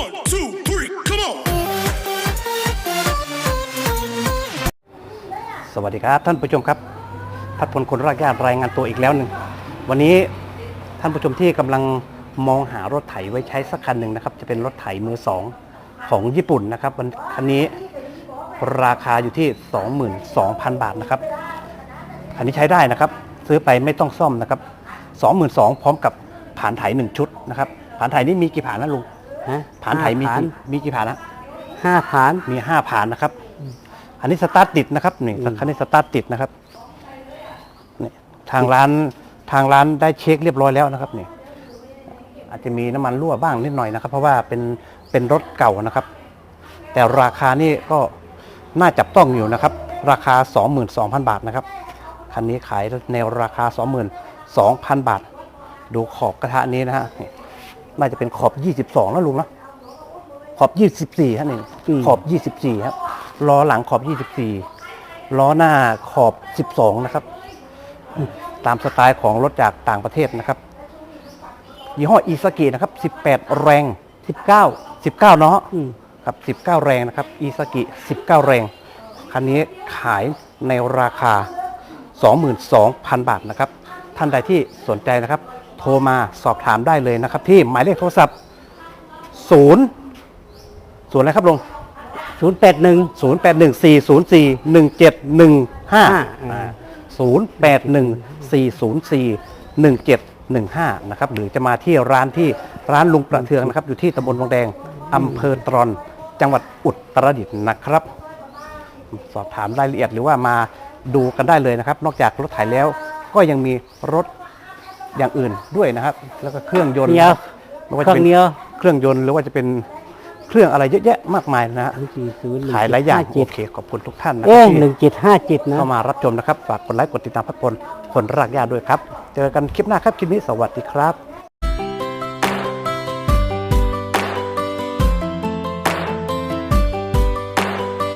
One, two, three, come on. สวัสดีครับท่านผู้ชมครับ พัดพลคนรากญาติรายงานตัวอีกแล้วหนึ่งวันนี้ท่านผู้ชมที่กำลังมองหารถไถไว้ใช้สักคันหนึ่งนะครับ จะเป็นรถไถมือสองของญี่ปุ่นนะครับวันคันนี้ราคาอยู่ที่ 22,000 บาทนะครับคันนี้ใช้ได้นะครับ ซื้อไปไม่ต้องซ่อมนะครับ 22,000พร้อมกับผ่านไถหนึ่งชุดนะครับผ่านไถนี่มีกี่ผ่านนะลุง ฮะผานไถมีห้ากี่มีกี่ผานนะห้าผานมีห้าผานนะครับ อันนี้สตาร์ทติดนะครับนี่อืมคันนี้สตาร์ทติดนะครับนี่ทางร้านทางร้านได้เช็คเรียบร้อยแล้วนะครับนี่อาจจะมีน้ำมันรั่วบ้างนิดหน่อยนะครับ เพราะว่าเป็นเป็นรถเก่านะครับ แต่ราคานี่ก็น่าจับต้องอยู่นะครับ ราคา 22,000 บาทนะครับคันนี้ขายในราคา 22,000 บาท ดูขอบกระทะนี้นะฮะ นี่น่าจะเป็นขอบ 22แล้วลุงเนาะขอบ 24ฮะนี่ขอบ 24ครับล้อหลังขอบ 24ล้อหน้าขอบ 12 นะครับ ตามสไตล์ของรถจากต่างประเทศนะครับ ยี่ห้ออีซากินะครับ 18 แรงสิบเก้า19เนาะอืมครับ 19 แรงนะครับ อีซากิ 19 แรง คันนี้ขายในราคา 22,000 บาทนะครับ ท่านใดที่สนใจนะครับ โทรมาสอบถามได้เลยนะครับ ที่หมายเลขโทรศัพท์0 0อะไรครับลุงศูนย์แปดหนึ่ง0 8 1 4 0 4 1 7 1 5 0 8 1 4 0 4 1 7 1 5นะครับ หรือจะมาที่ร้านที่ร้านลุงประเทืองนะครับ อยู่ที่ตำบลวังแดงอำเภอตรอน จังหวัดอุตรดิตถ์นะครับ สอบถามรายละเอียดหรือว่ามาดูกันได้เลยนะครับ นอกจากรถไถแล้วก็ยังมีรถ อย่างอื่นด้วยนะครับ แล้วก็เครื่องยนต์เหนียวไม่ว่าเคจะรื่อเป็งนเหนียวเครื่องยนต์หรือว่าจะเป็นเครื่องอะไรเยอะแยะมากมายนะฮะสี่ศูนย์ขายหลายอย่างเจ็โอดเคขอบคุณทุกท่านนะคเอ้รัยบที่ หนึ่งเจ็ดห้าเจ็ดนะ เข้ามารับชมนะครับ ฝากกดไลค์ กดติดตามพัดพลคนรากหญ้าด้วยครับ เจอกันคลิปหน้าครับ คลิปนี้สวัสดีครับ